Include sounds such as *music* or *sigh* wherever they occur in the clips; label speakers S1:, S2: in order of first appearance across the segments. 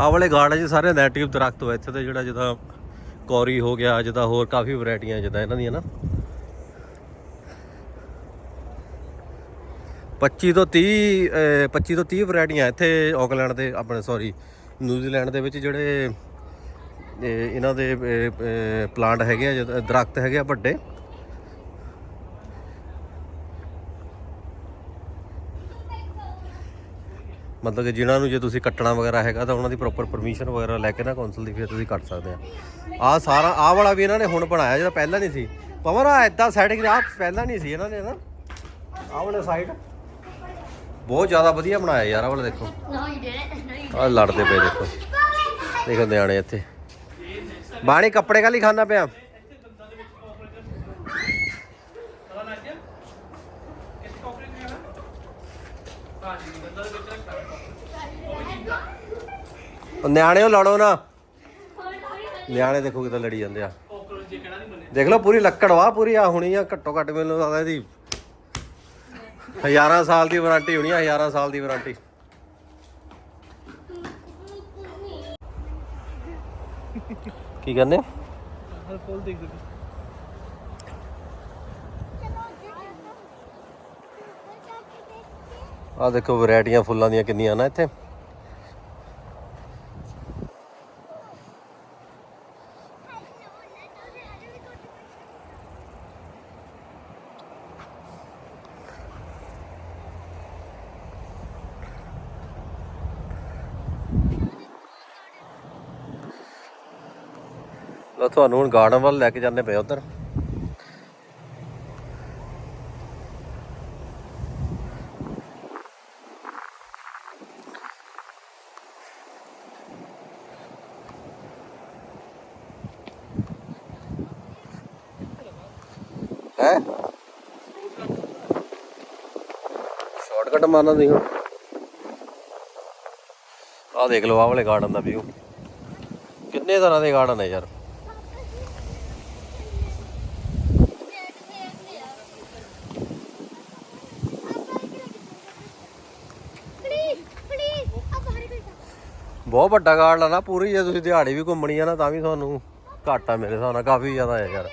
S1: ਆਹ ਵਾਲੇ ਗਾਰਡਨ 'ਚ ਸਾਰੇ ਨੈਟਿਵ ਦਰਖਤ ਹੋਏ ਇੱਥੇ ਤੇ ਜਿਹੜਾ ਜਿੱਦਾਂ ਕੌਰੀ ਹੋ ਗਿਆ, ਜਿੱਦਾਂ ਹੋਰ ਕਾਫੀ ਵੈਰਾਈਟੀਆਂ ਜਿੱਦਾਂ ਇਹਨਾਂ ਦੀਆਂ ਨਾ। 25 ਤੋਂ 30 ਅਹ 25 ਤੋਂ 30 ਵੈਰਾਈਟੀਆਂ ਇੱਥੇ ਆਕਲੈਂਡ ਦੇ, ਆਪਣੇ ਸੌਰੀ ਨਿਊਜ਼ੀਲੈਂਡ ਦੇ ਵਿੱਚ ਜਿਹੜੇ ਇਹਨਾਂ ਦੇ ਪਲਾਂਟ ਹੈਗੇ ਆ, ਜਿੱਦਾਂ ਦਰਖਤ ਹੈਗੇ ਆ ਵੱਡੇ। ਮਤਲਬ ਕਿ ਜਿਨ੍ਹਾਂ ਨੂੰ ਜੇ ਤੁਸੀਂ ਕੱਟਣਾ ਵਗੈਰਾ ਹੈਗਾ ਤਾਂ ਉਹਨਾਂ ਦੀ ਪ੍ਰੋਪਰ ਪਰਮਿਸ਼ਨ ਵਗੈਰਾ ਲੈ ਕੇ ਨਾ ਕੌਂਸਲ ਦੀ ਫਿਰ ਤੁਸੀਂ ਕੱਟ ਸਕਦੇ ਆ। ਆਹ ਸਾਰਾ ਆਹ ਵਾਲਾ ਵੀ ਇਹਨਾਂ ਨੇ ਹੁਣ ਬਣਾਇਆ ਜਿਹੜਾ ਪਹਿਲਾਂ ਨਹੀਂ ਸੀ। ਪਵਨ ਆ ਇਦਾਂ ਸੈਟਿੰਗ ਆ ਪਹਿਲਾਂ ਨਹੀਂ ਸੀ ਇਹਨਾਂ ਨੇ ਨਾ। ਆਹ ਵਾਲੇ ਸਾਈਡ ਬਹੁਤ ਜ਼ਿਆਦਾ ਵਧੀਆ ਬਣਾਇਆ ਯਾਰ ਆਹ ਵਾਲਾ ਦੇਖੋ।
S2: No,
S1: ਆਹ ਲੜਦੇ ਪਏ ਦੇਖੋ। ਦੇਖੋ ਨਿਆਣੇ ਇੱਥੇ। ਬਾਣੀ ਕੱਪੜੇ ਕਾਲੀ ਖਾਣਾ ਪਿਆ। ਉਹ ਨਿਆਣਿਓ ਲੜੋ ਨਾ। ਨਿਆਣੇ ਦੇਖੋ ਕਿਦਾਂ ਲੜੀ ਜਾਂਦੇ ਆ। ਦੇਖ ਲਓ ਪੂਰੀ ਲੱਕੜ ਵਾ, ਪੂਰੀ ਆ ਹੋਣੀ ਆ, ਘੱਟੋ ਘੱਟ ਮੈਨੂੰ ਲੱਗਦਾ ਇਹਦੀ ਹਜ਼ਾਰਾਂ ਸਾਲ ਦੀ ਵਾਰੰਟੀ ਹੋਣੀ ਆ, ਹਜ਼ਾਰਾਂ ਸਾਲ ਦੀ ਵਾਰੰਟੀ। ਕੀ ਕਹਿੰਦੇ? ਆ ਦੇਖੋ ਵੈਰਾਈਟੀਆਂ ਫੁੱਲਾਂ ਦੀਆਂ ਕਿੰਨੀਆਂ ਨਾ ਇੱਥੇ। ਲੋ ਤੁਹਾਨੂੰ ਹੁਣ ਗਾਰਡਨ ਵੱਲ ਲੈ ਕੇ ਜਾਂਦੇ ਪਏ ਉਧਰ। ਹੈ? ਸ਼ਾਰਟਕਟ ਮਾਰਨਾ ਨਹੀਂ ਹੁਣ। ਆਹ ਦੇਖ ਲਓ ਆਹ ਵਾਲੇ ਗਾਰਡਨ ਦਾ ਵਿਊ ਕਿੰਨੇ ਤਰ੍ਹਾਂ ਦੇ ਗਾਰਡਨ ਹੈ ਯਾਰ। ਬਹੁਤ ਵੱਡਾ ਗਾਰਡਨ ਆ, ਨਾ ਪੂਰੀ ਜੇ ਤੁਸੀਂ ਦਿਹਾੜੀ ਵੀ ਘੁੰਮਣੀ ਆ ਨਾ, ਤਾਂ ਵੀ ਤੁਹਾਨੂੰ ਘਾਟਾ ਆ ਮੇਰੇ ਹਿਸਾਬ ਨਾਲ ਕਾਫੀ ਜ਼ਿਆਦਾ ਹੈ ਯਾਰ।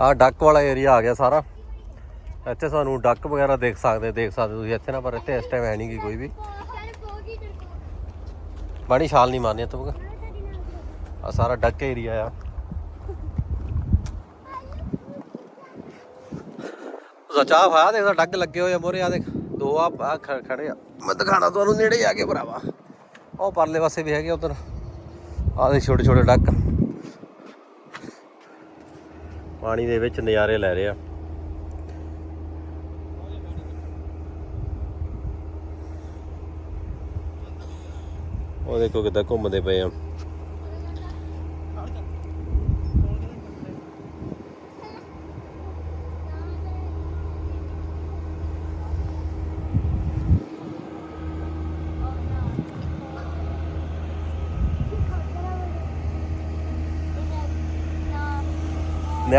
S1: ਆਹ ਡੱਕ ਵਾਲਾ ਏਰੀਆ ਆ ਗਿਆ ਸਾਰਾ। ਇੱਥੇ ਸਾਨੂੰ ਡੱਕ ਵਗੈਰਾ ਦੇਖ ਸਕਦੇ ਦੇਖ ਸਕਦੇ ਤੁਸੀਂ ਇੱਥੇ ਨਾ, ਪਰ ਇੱਥੇ ਇਸ ਟਾਈਮ ਹੈ ਨਹੀਂ ਗੀ ਕੋਈ ਵੀ।
S2: ਯਾਰ
S1: ਛਾਲ ਨਹੀਂ ਮਾਰਨੀ ਤੂੰ ਆ ਸਾਰਾ ਡੱਕ ਏਰੀਆ ਆ। ਉਹਦਾ ਚਾਹ ਫਾ ਦੇਖਦਾ ਡੱਕ ਲੱਗੇ ਹੋਏ ਆ ਮੋਰੇ, ਆ ਦੇਖ। ਦੋ ਆ ਖੜੇ ਆ। ਮੈਂ ਦਿਖਾਣਾ ਤੁਹਾਨੂੰ ਨੇੜੇ ਆ ਕੇ ਭਰਾਵਾ। ਉਹ ਪਰਲੇ ਪਾਸੇ ਵੀ ਹੈਗੇ ਉਧਰ। ਆ ਦੇ ਛੋਟੇ ਛੋਟੇ ਡੱਕ। ਪਾਣੀ ਦੇ ਵਿੱਚ ਨਜ਼ਾਰੇ ਲੈ ਰਹੇ। ਆ ਉਹ ਦੇਖੋ ਕਿੱਦਾਂ ਘੁੰਮਦੇ ਪਏ ਆ।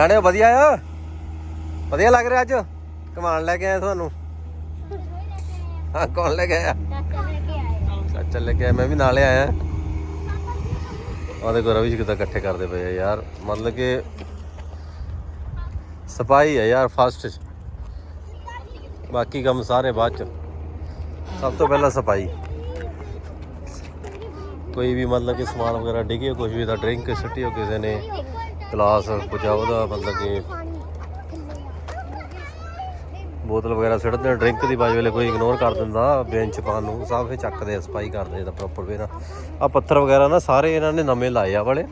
S1: ਨਿਆਣੇ ਵਧੀਆ ਆ? ਵਧੀਆ ਲੱਗ ਰਿਹਾ ਅੱਜ? ਕਮਾਨ ਲੈ ਕੇ ਆਇਆ ਤੁਹਾਨੂੰ? ਹਾਂ, ਕੌਣ ਲੈ ਕੇ ਆਇਆ? ਚਾਚਾ ਲੈ ਕੇ ਆਇਆ, ਮੈਂ ਵੀ ਨਾਲੇ ਆਇਆ। ਆ ਦੇਖੋ ਰਵੀ ਜੀ ਕਿੱਦਾਂ ਇਕੱਠੇ ਕਰਦੇ ਪਏ ਆ ਯਾਰ। ਮਤਲਬ ਕਿ ਸਫ਼ਾਈ ਹੈ ਯਾਰ ਫਸਟ ਬਾਕੀ ਕੰਮ ਸਾਰੇ ਬਾਅਦ ਚ। ਸਭ ਤੋਂ ਪਹਿਲਾਂ ਸਫ਼ਾਈ ਕੋਈ ਵੀ ਮਤਲਬ ਕਿ ਸਮਾਨ ਵਗੈਰਾ ਡਿੱਗੇ ਕੁਝ ਵੀ ਤਾਂ ਡਰਿੰਕ ਸੁੱਟੀ ਹੋ ਕਿਸੇ ਨੇ। ਗਲਾਸ ਕੁਝ ਆ ਉਹਦਾ, ਮਤਲਬ ਕਿ ਬੋਤਲ ਵਗੈਰਾ ਸਿੱਟਦੇ ਨੇ ਡਰਿੰਕ ਦੀ ਬਾਜ ਵੇਲੇ ਕੋਈ ਇਗਨੋਰ ਕਰ ਦਿੰਦਾ ਬੈਂਚ ਪਾਣ ਨੂੰ, ਸਾਫ਼ ਫੇ ਚੱਕਦੇ ਸਫ਼ਾਈ ਕਰਦੇ ਇਹਦਾ ਪ੍ਰੋਪਰ ਵੇ ਨਾਲ ਆ ਪੱਥਰ ਵਗੈਰਾ ਨਾ ਸਾਰੇ ਇਹਨਾਂ ਨੇ ਨਵੇਂ ਲਾਏ ਆ ਵਾਲੇ।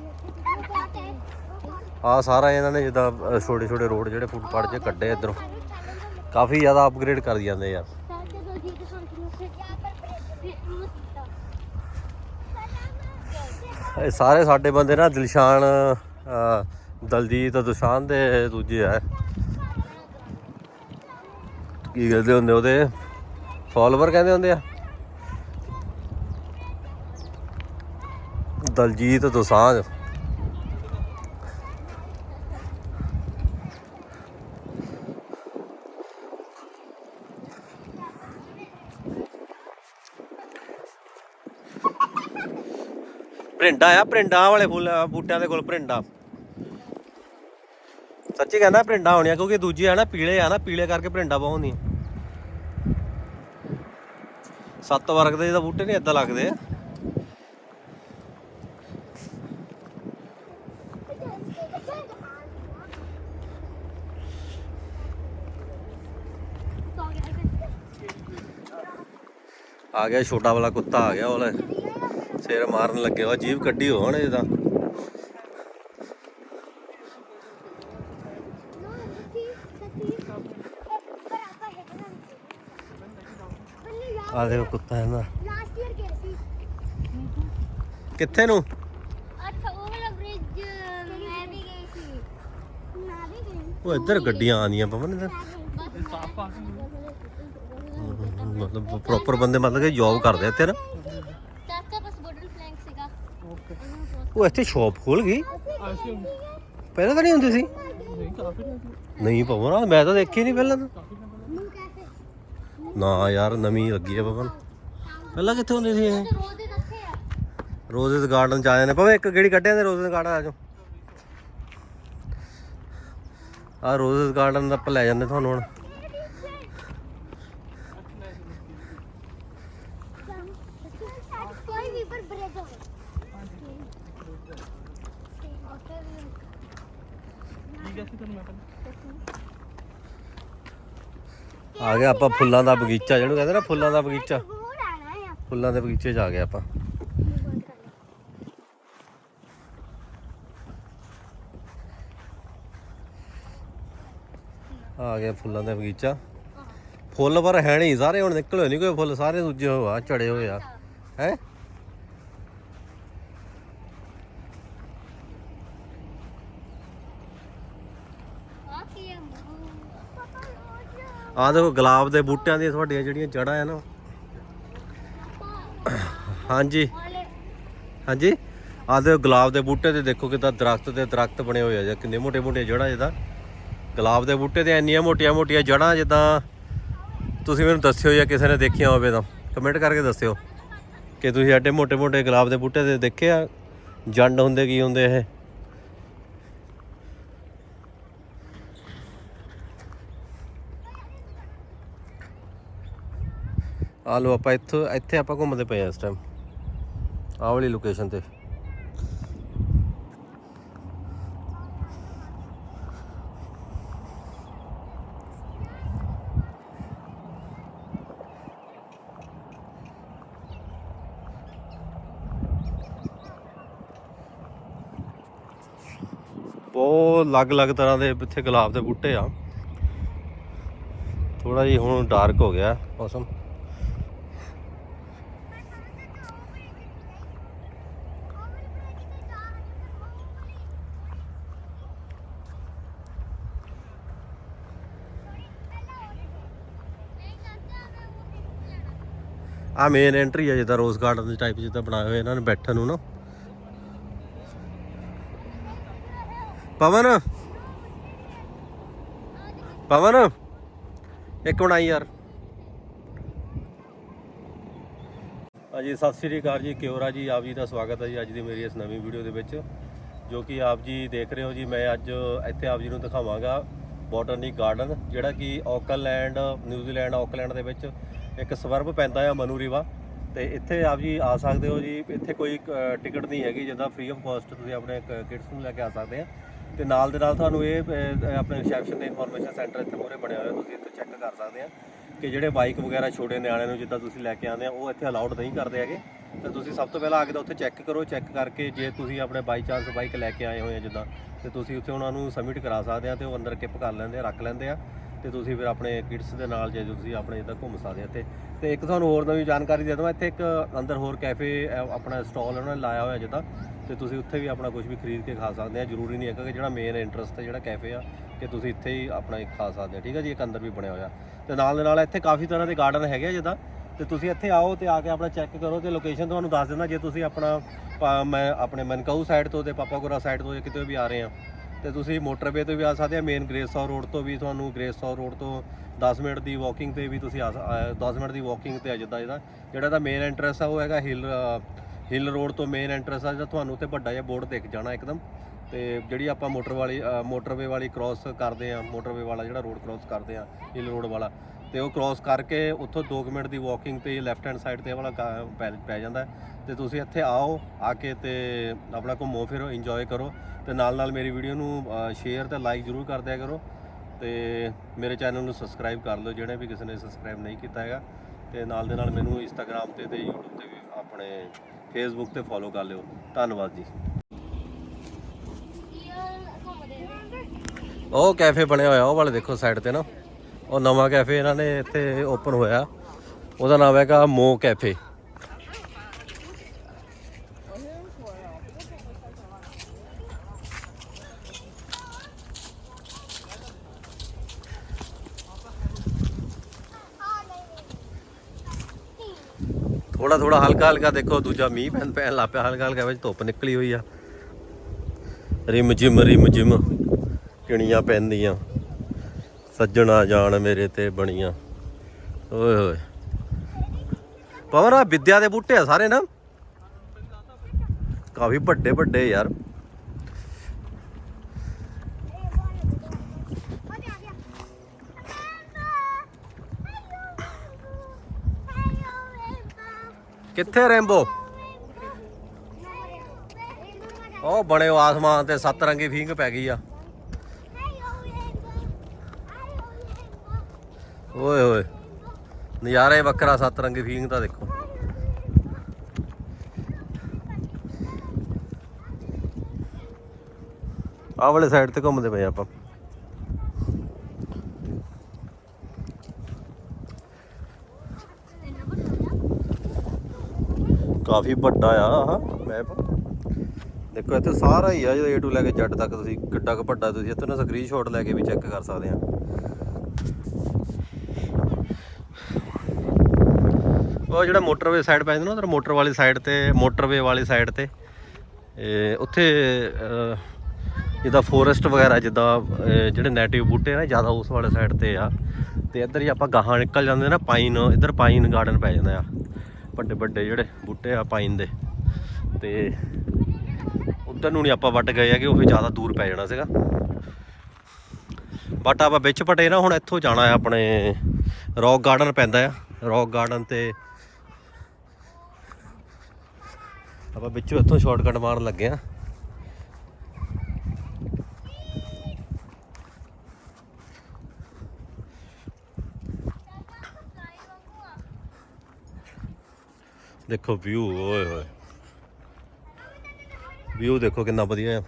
S1: ਆ ਸਾਰਾ ਇਹਨਾਂ ਨੇ ਜਿੱਦਾਂ ਛੋਟੇ ਛੋਟੇ ਰੋਡ ਜਿਹੜੇ ਫੁੱਟ ਫੁੱਟਪਾਥ 'ਚ ਕੱਢੇ ਇਧਰੋਂ। ਕਾਫੀ ਜ਼ਿਆਦਾ ਅਪਗ੍ਰੇਡ ਕਰ ਜਾਂਦੇ
S2: ਆ
S1: ਇਹ ਸਾਰੇ ਸਾਡੇ ਬੰਦੇ ਨਾ ਦਿਲਸ਼ਾਨ ਦਲਜੀਤ ਦੁਸ਼ਾਨ ਦੇ ਦੂਜੇ ਆ। ਕੀ ਕਹਿੰਦੇ ਹੁੰਦੇ ਉਹਦੇ? ਫਾਲੋਅਰ ਕਹਿੰਦੇ ਹੁੰਦੇ ਆ। ਦਲਜੀਤ ਦੁਸਾਂਝ। ਭਰਿੰਡਾ ਆ, ਭਰਿੰਡਾ ਵਾਲੇ ਫੁੱਲ ਬੂਟਿਆਂ ਦੇ ਕੋਲ ਭਰਿੰਡਾ। ਸੱਚੀ ਕਹਿੰਦਾ ਭਰਿੰਡਾ ਹੋਣੀਆਂ, ਕਿਉਂਕਿ ਦੂਜੀ ਆ ਨਾ ਪੀਲੇ ਆ ਨਾ, ਪੀਲੇ ਕਰਕੇ ਭਰਿੰਡਾ ਬਹੁਤ ਹੁੰਦੀਆਂ। ਸੱਤ ਵਰਗ ਦੇ ਤਾਂ ਬੂਟੇ ਨਹੀਂ ਏਦਾਂ ਲੱਗਦੇ। ਆ ਗਿਆ ਛੋਟਾ ਵਾਲਾ ਕੁੱਤਾ, ਆ ਗਿਆ ਉਹਲੇ। ਸਿਰ ਮਾਰਨ ਲੱਗੇ ਉਹ ਜੀਭ ਕੱਢੀ ਹੋਣ ਇਹਦਾ ਆ ਦੇਖੋ ਕੁੱਤਾ ਹੈ ਨਾ
S2: ਲਾਸਟ ਈਅਰ ਗਏ ਸੀ
S1: ਕਿੱਥੇ ਨੂੰ?
S2: ਅੱਛਾ ਉਹ ਵਾਲਾ ਬ੍ਰਿਜ ਮੈਂ ਵੀ ਗਈ ਸੀ ਮੈਂ ਵੀ ਗਈ
S1: ਉਹ ਇੱਧਰ ਗੱਡੀਆਂ ਆਉਂਦੀਆਂ ਪਵਨ ਇੱਧਰ। ਮਤਲਬ ਪ੍ਰੋਪਰ ਬੰਦੇ ਮਤਲਬ ਕਿ ਜੌਬ ਕਰਦੇ ਆ ਇੱਥੇ ਨਾ
S2: ਚਾਚਾ ਬਸ ਬੋਰਡਰ ਫਲੈਂਕ ਸੀਗਾ
S1: ਉਹ ਇੱਥੇ ਸ਼ਾਪ ਖੋਲ ਗਈ। ਪਹਿਲਾਂ ਤਾਂ ਨਹੀਂ ਹੁੰਦੀ ਸੀ। ਨਹੀਂ ਪਵਨ ਮੈਂ ਤਾਂ ਦੇਖੀ ਨਹੀਂ ਪਹਿਲਾਂ ਤਾਂ।
S2: ਨਾ
S1: ਯਾਰ, ਨਵੀਂ ਲੱਗੀ ਆ ਪਵਨ। ਪਹਿਲਾਂ ਕਿੱਥੇ ਹੁੰਦੀ ਸੀ ਇਹ? ਰੋਜ਼ਸ ਗਾਰਡਨ ਚ ਆਏ ਨੇ ਭਾਵੇਂ ਇੱਕ ਗੇੜੀ ਕੱਢਿਆ ਨੇ ਰੋਜ਼ਸ ਗਾਰਡਨ ਆ ਜਾਓ। ਆ ਰੋਜ਼ਸ ਗਾਰਡਨ ਦਾ ਆਪਾਂ ਲੈ ਜਾਂਦੇ ਤੁਹਾਨੂੰ ਹੁਣ
S2: ਕੋਈ ਵੀ ਪਰ ਬ੍ਰੇਕ ਹੋਵੇ
S1: ਆ ਗਿਆ ਆਪਾਂ ਫੁੱਲਾਂ ਦਾ ਬਗੀਚਾ, ਜਿਹਨੂੰ ਕਹਿੰਦੇ ਨਾ ਫੁੱਲਾਂ ਦਾ ਬਗੀਚਾ। ਫੁੱਲਾਂ ਦੇ ਬਗੀਚੇ 'ਚ ਆ ਗਏ ਆਪਾਂ। ਆ ਗਿਆ ਫੁੱਲਾਂ ਦਾ ਬਗੀਚਾ। ਫੁੱਲ ਪਰ ਹੈ ਨਹੀਂ, ਸਾਰੇ ਹੁਣ ਨਿਕਲੇ ਨਹੀਂ ਕੋਈ ਫੁੱਲ, ਸਾਰੇ ਦੂਜੇ ਹੋਏ ਆ, ਝੜੇ ਹੋਏ ਆ। ਹੈ
S2: ਆ ਕੀ ਹੈ ਪਾਪਾ
S1: ਆਹ ਦੇਖੋ ਗੁਲਾਬ ਦੇ ਬੂਟਿਆਂ ਦੀਆਂ ਤੁਹਾਡੀਆਂ ਜਿਹੜੀਆਂ ਜੜਾਂ ਆ ਨਾ। ਹਾਂਜੀ। ਹਾਂਜੀ। ਆਹ ਦੇਖੋ ਗੁਲਾਬ ਦੇ ਬੂਟੇ ਤੇ ਦੇਖੋ ਕਿਦਾਂ ਦਰਖਤ ਤੇ ਦਰਖਤ ਬਣੇ ਹੋਏ ਆ, ਜਾਂ ਕਿੰਨੇ ਮੋਟੇ ਮੋਟੇ ਜੜਾਂ ਜਿੱਦਾਂ। ਗੁਲਾਬ ਦੇ ਬੂਟੇ ਤੇ ਇੰਨੀਆਂ ਮੋਟੀਆਂ ਮੋਟੀਆਂ ਜੜਾਂ ਜਿੱਦਾਂ। ਤੁਸੀਂ ਮੈਨੂੰ ਦੱਸਿਓ ਜਾਂ ਕਿਸੇ ਨੇ ਦੇਖੀਆਂ ਹੋਵੇ ਤਾਂ ਕਮੈਂਟ ਕਰਕੇ ਦੱਸਿਓ। ਕਿ ਤੁਸੀਂ ਐਡੇ ਮੋਟੇ ਮੋਟੇ ਗੁਲਾਬ ਦੇ ਬੂਟੇ ਤੇ ਦੇਖੇ ਆ, ਜੰਡ ਹੁੰਦੇ ਕੀ ਹੁੰਦੇ ਇਹ? ਆ ਲੋ ਆਪਾਂ ਇੱਥੋਂ, ਇੱਥੇ ਆਪਾਂ ਘੁੰਮਦੇ ਪਏ ਆ ਇਸ ਟਾਈਮ ਆਹ ਵਾਲੀ ਲੋਕੇਸ਼ਨ ਤੇ। ਬਹੁਤ ਅਲੱਗ-ਅਲੱਗ ਤਰ੍ਹਾਂ ਦੇ ਇੱਥੇ ਗੁਲਾਬ ਦੇ ਬੂਟੇ ਆ। ਥੋੜਾ ਜਿਹਾ ਹੁਣ ਡਾਰਕ ਹੋ ਗਿਆ ਮੌਸਮ। ਆ ਮੇਨ ਐਂਟਰੀ ਹੈ ਜਿੱਦਾਂ ਰੋਜ਼ ਗਾਰਡਨ ਦੇ ਟਾਈਪ ਜਿੱਦਾਂ ਬਣਾਏ ਹੋਏ ਇਹਨਾਂ ਨੇ ਬੈਠਣ ਨੂੰ ਨਾ। ਪਵਨ। ਪਵਨ। ਇੱਕ ਹੁਣ ਆਈ ਯਾਰ। ਹਾਂਜੀ ਸਤਿ ਸ੍ਰੀ ਅਕਾਲ ਜੀ ਕਿਉਰਾ ਜੀ ਆਪ ਜੀ ਦਾ ਸਵਾਗਤ ਹੈ ਜੀ ਅੱਜ ਦੀ ਮੇਰੀ ਇਸ ਨਵੀਂ ਵੀਡੀਓ ਦੇ ਵਿੱਚ, ਜੋ ਕਿ ਆਪ ਜੀ ਦੇਖ ਰਹੇ ਹੋ ਜੀ, ਮੈਂ ਅੱਜ ਇੱਥੇ ਆਪ ਜੀ ਨੂੰ ਦਿਖਾਵਾਂਗਾ। ਬੋਟਨੀ ਗਾਰਡਨ ਜਿਹੜਾ ਕਿ ਆਕਲੈਂਡ ਨਿਊਜ਼ੀਲੈਂਡ ਆਕਲੈਂਡ ਦੇ ਵਿੱਚ ਇੱਕ ਸਵਰਬ ਪੈਂਦਾ ਆ ਮਨੂ ਰਿਵਾ। ਤੇ ਇੱਥੇ ਆਪ ਜੀ ਆ ਸਕਦੇ ਹੋ ਜੀ ਇੱਥੇ ਕੋਈ ਅ, ਟਿਕਟ ਨਹੀਂ ਹੈਗੀ ਜਿੱਦਾਂ ਫ੍ਰੀ ਆਫ ਕਾਸਟ ਤੁਸੀਂ ਆਪਣੇ ਕਿਡਸ ਨੂੰ ਲੈ ਕੇ ਆ ਸਕਦੇ ਆ। ਤੇ ਨਾਲ ਦੇ ਨਾਲ ਤੁਹਾਨੂੰ ਇਹ ਆਪਣੇ ਰਿਸੈਪਸ਼ਨ ਦੇ ਇਨਫੋਰਮੇਸ਼ਨ ਸੈਂਟਰ ਇੱਥੇ ਮੂਹਰੇ ਬਣਿਆ ਹੋਇਆ ਤੁਸੀਂ ਇੱਥੇ ਚੈੱਕ ਕਰ ਸਕਦੇ ਆ ਕਿ ਜਿਹੜੇ ਬਾਈਕ ਵਗੈਰਾ ਛੋਟੇ ਨਿਆਣਿਆਂ ਨੂੰ ਜਿੱਦਾਂ ਤੁਸੀਂ ਲੈ ਕੇ ਆਉਂਦੇ ਆ ਉਹ ਇੱਥੇ ਅਲਾਉਡ ਨਹੀਂ ਕਰਦੇ ਹੈਗੇ। ਤੇ ਤੁਸੀਂ ਸਭ ਤੋਂ ਪਹਿਲਾਂ ਆ ਕੇ ਤਾਂ ਉੱਥੇ ਚੈੱਕ ਕਰੋ ਚੈੱਕ ਕਰਕੇ ਜੇ ਤੁਸੀਂ ਆਪਣੇ ਬਾਈ ਚਾਂਸ ਬਾਈਕ ਲੈ ਕੇ ਆਏ ਹੋਏ ਆ ਜਿੱਦਾਂ ਤੇ ਤੁਸੀਂ ਉੱਥੇ ਉਹਨਾਂ ਨੂੰ ਸਬਮਿਟ ਕਰਾ ਸਕਦੇ ਆ ਤੇ ਉਹ ਅੰਦਰ ਕਿਪ ਕਰ ਲੈਂਦੇ ਆ, ਰੱਖ ਲੈਂਦੇ ਆ ਤੇ ਤੁਸੀਂ ਫਿਰ ਆਪਣੇ ਕਿਡਸ ਦੇ ਨਾਲ ਜੇ ਤੁਸੀਂ ਆਪਣੇ ਇੱਦਾਂ ਘੁੰਮ ਸਕਦੇ ਹੋ ਇੱਥੇ। ਤੇ ਇੱਕ ਤੁਹਾਨੂੰ ਹੋਰ ਨਵੀਂ ਜਾਣਕਾਰੀ ਦੇ ਦਵਾਂ, ਇੱਥੇ ਇੱਕ ਅੰਦਰ ਹੋਰ ਕੈਫੇ ਆਪਣਾ ਸਟਾਲ ਉਹਨਾਂ ਨੇ ਲਾਇਆ ਹੋਇਆ ਜਿੱਦਾਂ ਤੇ ਤੁਸੀਂ ਉੱਥੇ ਵੀ ਆਪਣਾ ਕੁਝ ਵੀ ਖਰੀਦ ਕੇ ਖਾ ਸਕਦੇ ਆ, ਜ਼ਰੂਰੀ ਨਹੀਂ ਹੈਗਾ ਕਿ ਜਿਹੜਾ ਮੇਨ ਇੰਟਰਸਟ ਹੈ ਜਿਹੜਾ ਕੈਫੇ ਆ, ਕਿ ਤੁਸੀਂ ਇੱਥੇ ਹੀ ਆਪਣਾ ਖਾ ਸਕਦੇ ਆ, ਠੀਕ ਆ ਜੀ? ਇੱਕ ਅੰਦਰ ਵੀ ਬਣਿਆ ਹੋਇਆ। ਤੇ ਨਾਲ ਦੇ ਨਾਲ ਇੱਥੇ ਕਾਫੀ ਤਰ੍ਹਾਂ ਦੇ ਗਾਰਡਨ ਹੈਗੇ ਆ ਜਿੱਦਾਂ ਤੇ ਤੁਸੀਂ ਇੱਥੇ ਆਓ ਤੇ ਆ ਕੇ ਆਪਣਾ ਚੈੱਕ ਕਰੋ ਤੇ ਲੋਕੇਸ਼ਨ ਤੁਹਾਨੂੰ ਦੱਸ ਦਿੰਦਾ ਜੇ ਤੁਸੀਂ ਆਪਣਾ, ਪਾ- ਮੈਂ, ਆਪਣੇ ਮਨਕਾਊ ਸਾਈਡ ਤੋਂ ਤੇ ਪਾਪਾਗੁਰਾ ਸਾਈਡ ਤੋਂ ਜਾਂ ਕਿਤੇ ਵੀ ਆ ਰਹੇ ਆ ਤੇ ਤੁਸੀਂ ਮੋਟਰਵੇ ਤੋਂ ਵੀ ਆ ਸਕਦੇ ਆ ਮੇਨ ਗ੍ਰੇਸੌਰ ਰੋਡ ਤੋਂ ਵੀ ਤੁਹਾਨੂੰ ਗ੍ਰੇਸੌਰ ਰੋਡ ਤੋਂ 10 ਮਿੰਟ ਦੀ ਵਾਕਿੰਗ ਤੇ ਵੀ ਤੁਸੀਂ ਆ 10 ਮਿੰਟ ਦੀ ਵਾਕਿੰਗ ਤੇ ਆ ਜਿੱਦਾਂ ਇਹਦਾ। ਜਿਹੜਾ ਦਾ ਮੇਨ ਐਂਟਰੈਂਸ ਆ, ਉਹ ਹੈਗਾ ਹਿੱਲ ਹਿਲ ਰੋਡ ਤੋਂ ਮੇਨ ਐਂਟਰੈਂਸ ਆ, ਜਿਹੜਾ ਤੁਹਾਨੂੰ ਉੱਤੇ ਵੱਡਾ ਜਿਹਾ ਬੋਰਡ ਦਿਖ ਜਾਣਾ ਇੱਕਦਮ। ਤੇ ਜਿਹੜੀ ਆਪਾਂ ਮੋਟਰ ਵਾਲੀ ਮੋਟਰਵੇ ਵਾਲੀ ਕ੍ਰਾਸ ਕਰਦੇ ਆ ਮੋਟਰਵੇ ਵਾਲਾ ਜਿਹੜਾ ਰੋਡ ਕ੍ਰਾਸ ਕਰਦੇ ਆ ਹਿਲ ਰੋਡ ਵਾਲਾ। ਤੇ ਉਹ ਕ੍ਰਾਸ ਕਰਕੇ ਉੱਥੋਂ 2 ਮਿੰਟ ਦੀ ਵਾਕਿੰਗ ਤੇ ਲੈਫਟ ਹੈਂਡ ਸਾਈਡ ਤੇ ਇਹ ਵਾਲਾ ਗਾ- ਪੈ ਪੈ ਜਾਂਦਾ ਹੈ। ਤੇ ਤੁਸੀਂ ਇੱਥੇ ਆਓ, ਆ ਕੇ ਤੇ ਆਪਣਾ ਘੁੰਮੋ ਫਿਰੋ ਇੰਜੋਏ ਕਰੋ ਤੇ ਨਾਲ ਨਾਲ ਮੇਰੀ ਵੀਡੀਓ ਨੂੰ ਸ਼ੇਅਰ ਤੇ ਲਾਈਕ ਜ਼ਰੂਰ ਕਰ ਦਿਆ ਕਰੋ ਤੇ ਮੇਰੇ ਚੈਨਲ ਨੂੰ ਸਬਸਕ੍ਰਾਈਬ ਕਰ ਲਓ ਜਿਹੜੇ ਵੀ ਕਿਸੇ ਨੇ ਸਬਸਕ੍ਰਾਈਬ ਨਹੀਂ ਕੀਤਾ ਹੈਗਾ ਤੇ ਨਾਲ ਦੇ ਨਾਲ ਮੈਨੂੰ ਇੰਸਟਾਗ੍ਰam ਤੇ ਤੇ YouTube ਤੇ ਵੀ ਆਪਣੇ ਫੇਸਬੁੱਕ ਤੇ ਫੋਲੋ ਕਰ ਲਿਓ। ਧੰਨਵਾਦ ਜੀ। ਉਹ ਕੈਫੇ ਬਣਿਆ ਹੋਇਆ, ਉਹ ਵਾਲਾ ਦੇਖੋ ਸਾਈਡ ਤੇ ਨਾ। ਉਹ ਨਵਾਂ ਕੈਫੇ ਇਹਨਾਂ ਨੇ ਇੱਥੇ ਓਪਨ ਹੋਇਆ। ਉਹਦਾ ਨਾਮ ਹੈਗਾ ਮੋ ਕੈਫੇ। ਥੋੜਾ ਥੋੜਾ ਹਲਕਾ ਹਲਕਾ ਦੇਖੋ, ਦੂਜਾ ਮੀਂਹ ਪੈਣ ਪੈਣ ਲੱਗ ਪਿਆ ਹਲਕਾ ਹਲਕਾ ਵਿੱਚ ਧੁੱਪ ਨਿਕਲੀ ਹੋਈ ਆ। ਰਿਮ ਜਿਮ ਰਿਮ ਜਿਮ ਕਿਣੀਆਂ ਪੈਂਦੀਆਂ। ਸੱਜਣਾ ਜਾਣ ਮੇਰੇ ਤੇ ਬਣੀਆਂ। ਓਏ ਹੋਏ। ਪਵਨ ਆ ਵਿਦਿਆ ਦੇ ਬੂਟੇ ਆ ਸਾਰੇ ਨਾ? ਕਾਫੀ ਵੱਡੇ ਵੱਡੇ ਯਾਰ। ਕਿੱਥੇ ਰੈਂਬੋ? ਉਹ ਬਣੇ ਉਹ ਆਸਮਾਨ ਤੇ ਸੱਤ ਰੰਗੀ ਫੀਂਗ ਪੈ ਗਈ ਆ। ਓਏ ਹੋਏ ਨਜ਼ਾਰੇ ਵੱਖਰਾ, ਸੱਤ ਰੰਗੀ ਫੀਂਗ ਦਾ ਦੇਖੋ। ਆਹ ਵਾਲੇ ਸਾਈਡ ਤੇ ਘੁੰਮਦੇ ਪਏ ਆਪਾਂ। ਕਾਫੀ ਵੱਡਾ ਆ, ਆਹ ਮੈਪ ਦੇਖੋ, ਇੱਥੇ ਸਾਰਾ ਹੀ ਆ, ਜਿਹੜਾ A to ਲੈ ਕੇ Z ਤੱਕ ਤੁਸੀਂ ਕਿੱਡਾ ਕੁ ਵੱਡਾ ਤੁਸੀਂ ਇੱਥੇ ਨਾ ਸਕਰੀਨਸ਼ਾਟ ਲੈ ਕੇ ਵੀ ਚੈੱਕ ਕਰ ਸਕਦੇ ਆ। ਉਹ ਜਿਹੜਾ ਮੋਟਰਵੇ ਸਾਈਡ ਪੈ ਜਾਂਦਾ ਨਾ, ਉਧਰ ਮੋਟਰ ਵਾਲੀ ਸਾਈਡ ਤੇ, ਮੋਟਰਵੇ ਵਾਲੀ ਸਾਈਡ ਤੇ। ਉੱਥੇ ਜਿੱਦਾਂ ਫੋਰੈਸਟ ਵਗੈਰਾ, ਜਿੱਦਾਂ ਜਿਹੜੇ ਨੈਟਿਵ ਬੂਟੇ ਨੇ, ਜ਼ਿਆਦਾ ਉਸ ਵਾਲੇ ਸਾਈਡ ਤੇ ਆ। ਤੇ ਇੱਧਰ ਹੀ ਆਪਾਂ ਗਾਹਾਂ ਨਿਕਲ ਜਾਂਦੇ ਨਾ ਪਾਈਨ ਇੱਧਰ ਪਾਈਨ ਗਾਰਡਨ ਪੈ ਜਾਂਦਾ ਆ। ਵੱਡੇ ਵੱਡੇ ਜਿਹੜੇ ਬੂਟੇ ਆ ਪਾਈਨ ਦੇ। ਤੇ ਉੱਧਰ ਨੂੰ ਨਹੀਂ ਆਪਾਂ ਵੱਟ ਗਏ ਹੈਗੇ, ਉਹ ਫਿਰ ਜ਼ਿਆਦਾ ਦੂਰ ਪੈ ਜਾਣਾ ਸੀਗਾ। ਬਟ ਆਪਾਂ ਵਿੱਚ ਪਟੇ ਨਾ, ਹੁਣ ਇੱਥੋਂ ਜਾਣਾ ਹੈ ਆਪਣੇ ਰੌਕ ਗਾਰਡਨ ਪੈਂਦਾ ਆ। ਰੌਕ ਗਾਰਡਨ ਤੇ ਆਪਾਂ ਵਿੱਚੋਂ ਇੱਥੋਂ ਸ਼ਾਰਟਕਟ ਮਾਰਨ ਲੱਗੇ ਆ ਦੇਖੋ ਵਿਊ ਓਏ ਹੋਏ। ਵਿਊ ਦੇਖੋ ਕਿੰਨਾ ਵਧੀਆ ਆ।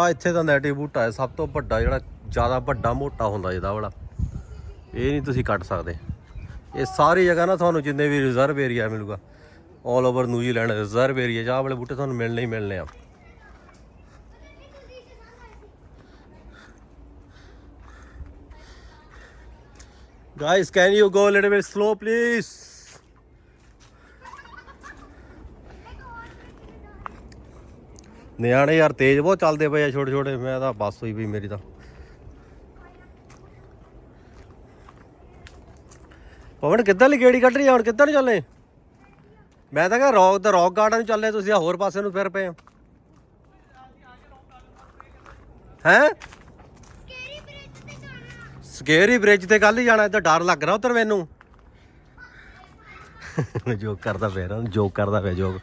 S1: ਆ ਇੱਥੇ ਦਾ ਨੈਟਿਵ ਬੂਟਾ ਹੈ, ਸਭ ਤੋਂ ਵੱਡਾ ਜਿਹੜਾ ਜ਼ਿਆਦਾ ਵੱਡਾ ਮੋਟਾ ਹੁੰਦਾ ਜਿਹਦਾ ਵਾਲਾ। ਇਹ ਨਹੀਂ ਤੁਸੀਂ ਕੱਟ ਸਕਦੇ। ਇਹ ਸਾਰੀ ਜਗ੍ਹਾ ਨਾ ਤੁਹਾਨੂੰ ਜਿੰਨੇ ਵੀ ਰਿਜ਼ਰਵ ਏਰੀਆ ਮਿਲੂਗਾ 올 ਓਵਰ ਨਿਊਜ਼ੀਲੈਂਡ ਰਿਜ਼ਰਵ ਏਰੀਆ ਜਾਂ ਵਾਲੇ ਬੂਟੇ ਤੁਹਾਨੂੰ ਮਿਲਣੇ ਹੀ ਮਿਲਣੇ ਆ। Guys, can you go a little bit slow, please? ਨਿਆਣੇ ਯਾਰ ਤੇਜ਼ ਬਹੁਤ ਚੱਲਦੇ ਪਏ ਆ ਛੋਟੇ ਛੋਟੇ, ਮੈਂ ਤਾਂ ਬੱਸ ਹੋਈ ਪਈ ਮੇਰੀ ਤਾਂ। ਪਵਨ ਕਿੱਦਾਂ ਲਈ ਗੇੜੀ ਕੱਢ ਰਹੀ ਆ? ਹੁਣ ਕਿੱਧਰ ਨੂੰ ਚੱਲੇ? ਮੈਂ ਤਾਂ ਕਿਹਾ ਰੌਕ ਦਾ ਰੌਕ ਗਾਰਡਨ ਚੱਲੇ ਤੁਸੀਂ, ਆ ਹੋਰ ਪਾਸੇ ਨੂੰ ਫਿਰ ਪਏ ਹੋ। ਹੈ? ਸਕੇਰੀ ਬ੍ਰਿਜ ਤੇ ਕੱਲ ਹੀ ਜਾਣਾ, ਇੱਧਰ ਡਰ ਲੱਗ ਰਿਹਾ ਉਧਰ ਮੈਨੂੰ। ਜੋਕ ਕਰਦਾ ਪਿਆ ਨਾ ਜੋਕ ਕਰਦਾ ਪਿਆ, ਜੋਕ।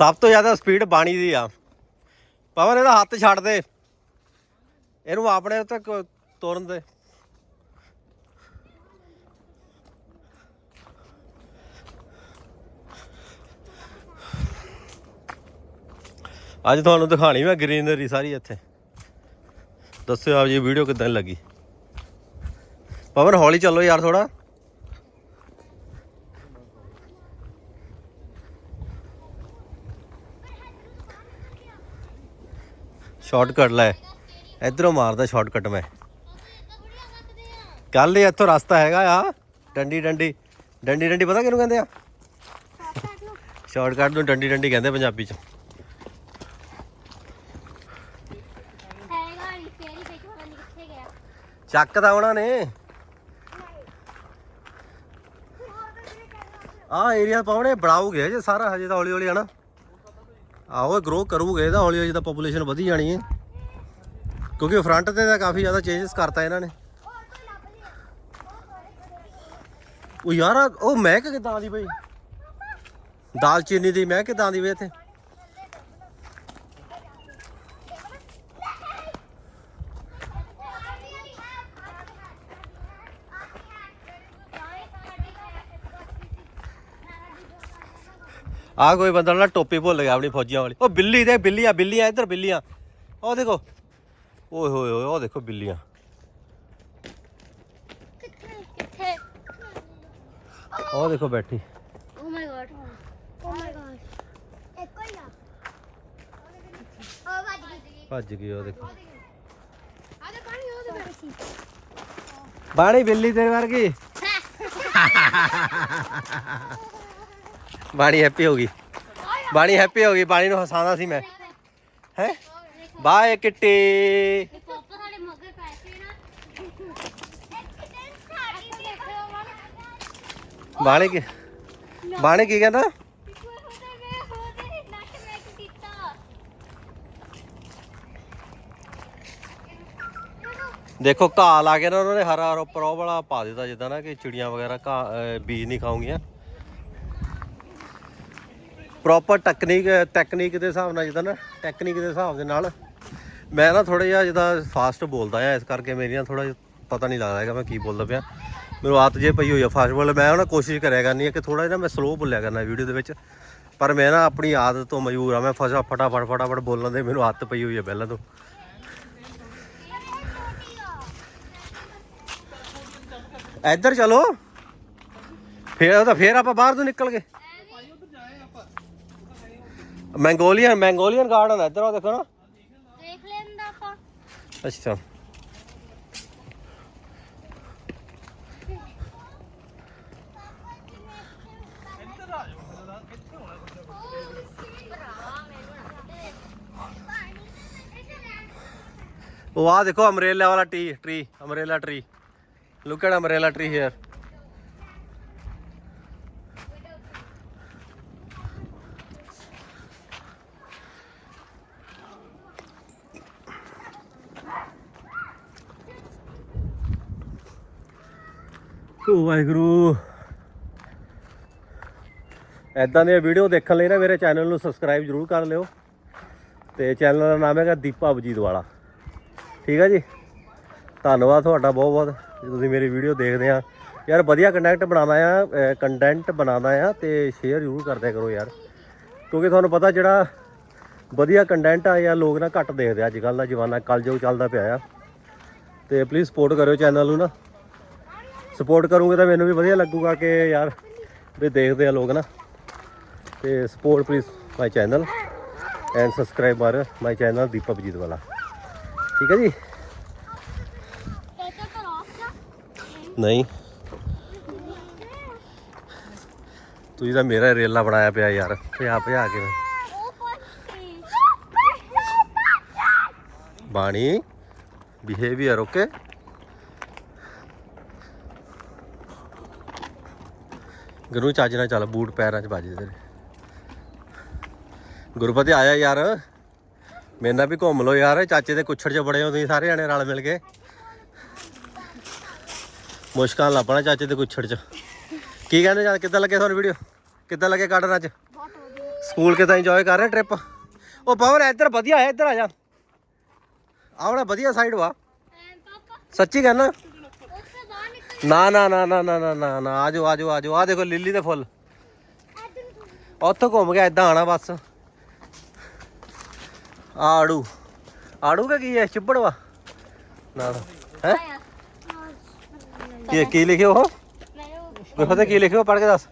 S1: ਸਭ ਤੋਂ ਜ਼ਿਆਦਾ ਸਪੀਡ ਬਾਣੀ ਦੀ ਆ। ਪਵਨ, ਇਹਦਾ ਹੱਥ ਛੱਡ ਦੇ। ਇਹਨੂੰ ਆਪਣੇ ਉੱਤੇ ਤੁਰਨ ਦੇ। ਅੱਜ ਤੁਹਾਨੂੰ ਦਿਖਾਣੀ ਮੈਂ ਗ੍ਰੀਨਰੀ ਸਾਰੀ ਇੱਥੇ। ਦੱਸਿਓ ਆਪ ਜੀ, ਵੀਡੀਓ ਕਿਦਾਂ ਲੱਗੀ? ਪਵਨ, ਹੌਲੀ ਚੱਲੋ ਯਾਰ ਥੋੜਾ ਸ਼ਾਰਟਕਟ ਲੈ। ਇਧਰੋਂ ਮਾਰਦਾ ਸ਼ਾਰਟਕਟ ਮੈਂ। ਕੱਲ ਹੀ ਇੱਥੋਂ ਰਸਤਾ ਹੈਗਾ ਆ, ਡੰਡੀ ਡੰਡੀ। ਡੰਡੀ ਡੰਡੀ ਪਤਾ ਕਿਹਨੂੰ ਕਹਿੰਦੇ ਆ? ਸ਼ਾਰਟਕਟ ਨੂੰ ਡੰਡੀ ਡੰਡੀ ਕਹਿੰਦੇ ਪੰਜਾਬੀ ਚ।
S2: ਹੈਗਾ ਨਹੀਂ
S1: ਚੱਕਦਾ ਉਹਨਾਂ ਨੇ। ਆ ਏਰੀਆ ਪਾਉਣੇ ਬਣਾਉਗੇ ਜੇ ਸਾਰਾ ਹਜੇ ਤਾਂ ਹੌਲੀ ਹੌਲੀ ਹਨਾ। ਆਓ ਗਰੋ ਕਰੂਗੇ ਇਹਦਾ ਹੌਲੀ ਹੌਲੀ ਤਾਂ ਪੋਪੂਲੇਸ਼ਨ ਵਧੀ ਜਾਣੀ ਹੈ। ਕਿਉਂਕਿ ਫਰੰਟ ਤੇ ਤਾਂ ਕਾਫੀ ਜ਼ਿਆਦਾ ਚੇਂਜਸ ਕਰਤਾ ਇਹਨਾਂ ਨੇ। ਉਹ ਯਾਰ, ਉਹ ਮਹਿਕ ਕਿਦਾਂ ਦੀ ਬਈ? ਦਾਲਚੀਨੀ ਦੀ ਮਹਿਕ ਕਿਦਾਂ ਦੀ ਬਈ ਇੱਥੇ? ਆ ਕੋਈ ਬੰਦਾ ਨਾ ਟੋਪੀ ਭੁੱਲ ਗਿਆ ਆਪਣੀ ਫੌਜੀਆਂ ਵਾਲੀ। ਉਹ ਬਿੱਲੀ ਦੇ ਬਿੱਲੀਆਂ ਬਿੱਲੀਆਂ ਇੱਧਰ ਬਿੱਲੀਆਂ। ਉਹ ਦੇਖੋ। ਓਏ ਹੋਏ ਹੋਏ ਉਹ ਦੇਖੋ ਬਿੱਲੀਆਂ।
S2: ਕਿੱਥੇ ਕਿੱਥੇ
S1: ਉਹ ਦੇਖੋ ਬੈਠੀ।
S2: ਓ ਮਾਈ ਗॉड ਓ ਮਾਈ ਗॉड ਇੱਕ ਹੀ ਆ ਉਹ ਵੱਜ ਗਈ
S1: ਭੱਜ ਗਈ ਉਹ ਦੇਖੋ।
S2: ਆ ਦੇ ਪਾਣੀ
S1: ਬਾਣੀ ਬਿੱਲੀ ਤੇਰੇ ਵਰਗੀ। *laughs* ਬਾਣੀ ਹੈਪੀ ਹੋ ਗਈ। ਬਾਣੀ ਹੈਪੀ ਹੋ ਗਈ, ਬਾਣੀ ਨੂੰ ਹਸਾਉਂਦਾ ਸੀ ਮੈਂ। ਹੈ? Bye kitty.
S2: ਇਹ
S1: ਬਾਣੀ ਕੀ ਬਾਣੀ ਕੀ ਕਹਿੰਦਾ? ਦੇਖੋ, ਘਾਹ ਲਾ ਕੇ ਨਾ ਉਹਨਾਂ ਨੇ ਹਰਾ ਉੱਪਰ ਉਹ ਵਾਲਾ ਪਾ ਦਿੱਤਾ, ਜਿੱਦਾਂ ਨਾ ਕਿ ਚਿੜੀਆਂ ਵਗੈਰਾ ਘਾਹ ਬੀਜ ਨਹੀਂ ਖਾਉਂਗੀਆਂ ਪ੍ਰੋਪਰ ਟੈਕਨੀਕ ਟੈਕਨੀਕ ਦੇ ਹਿਸਾਬ ਨਾਲ ਜਿੱਦਾਂ ਨਾ ਟੈਕਨੀਕ ਦੇ ਹਿਸਾਬ ਦੇ ਨਾਲ, ਮੈਂ ਨਾ ਥੋੜਾ ਜਿਹਾ ਜਿੱਦਾਂ ਫਾਸਟ ਬੋਲਦਾ ਆ, ਇਸ ਕਰਕੇ ਮੇਰੀਆਂ ਥੋੜਾ ਪਤਾ ਨਹੀਂ ਲੱਗਦਾ ਹੈਗਾ ਮੈਂ ਕੀ ਬੋਲਦਾ ਪਿਆ। ਮੈਨੂੰ ਆਤ ਜੇ ਪਈ ਹੋਈ ਆ ਫਾਸਟ ਬੋਲ ਮੈਂ ਨਾ ਕੋਸ਼ਿਸ਼ ਕਰਿਆ ਕਰਨੀ ਹੈ ਕਿ ਥੋੜਾ ਜਿਹਾ ਮੈਂ ਸਲੋ ਬੋਲਿਆ ਕਰਨਾ ਵੀਡੀਓ ਦੇ ਵਿੱਚ। ਪਰ ਮੈਂ ਨਾ ਆਪਣੀ ਆਦਤ ਤੋਂ ਮਜਬੂਰ ਆ, ਮੈਂ ਫਸਾ, ਫਟਾਫਟ ਫਟਾਫਟ ਬੋਲਣ ਦੇ ਮੈਨੂੰ ਆਦਤ ਪਈ ਹੋਈ ਹੈ ਪਹਿਲਾਂ ਤੋਂ। ਇੱਧਰ ਚਲੋ। ਫੇਰ ਤਾਂ ਫੇਰ ਆਪਾਂ ਬਾਹਰ ਤੋਂ ਨਿਕਲ ਗਏ। ਮੈਂਗੋਲੀਅਨ ਮੈਂਗੋਲੀਅਨ ਗਾਰਡਨ ਇੱਧਰ ਉਹ ਦੇਖੋ ਨਾ।
S2: ਦੇਖ ਲੈਂਦਾ ਆਪਾਂ।
S1: ਅੱਛਾ। ਉਹ ਆ ਦੇਖੋ ਅਮਰੇਲਾ ਵਾਲਾ T tree umbrella tree look at umbrella tree here ਓ ਵਾਹਿਗੁਰੂ ਐਦਾਂ ਦੀਆਂ ਵੀਡੀਓ ਦੇਖਣ ਲਈ ਨਾ ਮੇਰੇ ਚੈਨਲ ਨੂੰ ਸਬਸਕ੍ਰਾਈਬ ਜਰੂਰ ਕਰ ਲਿਓ ਤੇ ਚੈਨਲ ਦਾ ਨਾਮ ਹੈਗਾ ਦੀਪਾ ਵਜੀਦ ਵਾਲਾ ਠੀਕ ਹੈ ਜੀ ਧੰਨਵਾਦ ਤੁਹਾਡਾ ਬਹੁਤ ਬਹੁਤ ਤੁਸੀਂ ਮੇਰੀ ਵੀਡੀਓ ਦੇਖਦੇ ਆ ਯਾਰ ਵਧੀਆ ਕੰਟੈਂਟ ਬਣਾਉਂਦਾ ਆ ਕੰਟੈਂਟ ਬਣਾਉਂਦਾ ਆ ਤੇ ਸ਼ੇਅਰ ਜਰੂਰ ਕਰਦਿਆ ਕਰੋ ਯਾਰ ਕਿਉਂਕਿ ਤੁਹਾਨੂੰ ਪਤਾ ਜਿਹੜਾ ਵਧੀਆ ਕੰਟੈਂਟ ਆ ਯਾਰ ਲੋਕ ਨਾ ਘੱਟ ਦੇਖਦੇ ਅੱਜ ਕੱਲ ਦਾ ਜਮਾਨਾ ਕਲਯੁਗ ਚੱਲਦਾ ਪਿਆ ਆ ਤੇ ਪਲੀਜ਼ ਸਪੋਰਟ ਕਰਿਓ ਚੈਨਲ ਨੂੰ ਨਾ ਸਪੋਰਟ ਕਰੋਗੇ ਤਾਂ ਮੈਨੂੰ ਵੀ ਵਧੀਆ ਲੱਗੂਗਾ ਕਿ ਯਾਰ ਵੀ ਦੇਖਦੇ ਆ ਲੋਕ ਨਾ। ਤੇ support please my channel and subscribe ਮਾਰ ਮਾਈ ਚੈਨਲ ਦੀਪਕ ਜੀਤ ਵਾਲਾ। ਠੀਕ ਹੈ ਜੀ? ਨਹੀਂ। ਤੁਸੀਂ ਤਾਂ ਮੇਰਾ ਰੇਲਾ ਬਣਾਇਆ ਪਿਆ ਯਾਰ, ਭਜਾ ਭਜਾ ਕੇ। ਬਾਣੀ ਬਿਹੇਵੀਅਰ ਓਕੇ ਗੁਰੂ ਚੱਜ ਨਾਲ ਚੱਲ ਬੂਟ ਪੈਰਾਂ 'ਚ ਵੱਜਦੇ ਤੇਰੇ। ਗੁਰਪਤੀ ਆਇਆ ਯਾਰ। ਮੇਰੇ ਨਾਲ ਵੀ ਘੁੰਮ ਲਓ ਯਾਰ ਚਾਚੇ ਦੇ ਕੁੱਛੜ 'ਚ ਬੜੇ ਹੋ ਤੁਸੀਂ ਸਾਰੇ ਜਣੇ ਰਲ ਮਿਲ ਕੇ। ਮੁਸ਼ਕਾਨ ਲੱਭਣਾ ਚਾਚੇ ਦੇ ਕੁੱਛੜ 'ਚ। ਕੀ ਕਹਿੰਦੇ ਚੱਲ ਕਿੱਦਾਂ ਲੱਗੇ ਤੁਹਾਨੂੰ ਵੀਡੀਓ ਕਿੱਦਾਂ ਲੱਗੇ ਕਾਰਡਨ ਅੱਜ? ਸਕੂਲ ਕਿਦਾਂ ਇੰਜੋਏ ਕਰ ਰਿਹਾ ਟ੍ਰਿਪ ਉਹ ਪਵਨ ਇੱਧਰ ਵਧੀਆ ਹੈ ਇੱਧਰ ਆ ਜਾ। ਆਵੜਾ ਵਧੀਆ ਸਾਈਡ ਵਾ। ਸੱਚੀ
S2: ਨਿਕਲ
S1: ਨਾ ਨਾ ਨਾ ਨਾ ਨਾ ਨਾ ਨਾ ਨਾ ਆਜੋ ਆਜੋ ਆਜੋ। ਆ ਦੇਖੋ ਲਿੱਲੀ ਦੇ ਫੁੱਲ। ਉੱਥੋਂ ਘੁੰਮ ਕੇ ਇਦਾਂ ਆਣਾ ਬਸ। ਆੜੂ। ਆੜੂ ਕਾ ਕੀ ਹੈ? ਚਿੱਬੜ ਵਾ। ਨਾ ਹੈ? ਕੀ ਕੀ ਲਿਖਿਓ ਉਹ?
S2: ਮੈਂ ਉਹ
S1: ਵੇਖੋ ਤੇ ਕੀ ਲਿਖਿਓ? ਪੜ੍ਹ ਕੇ ਦੱਸ।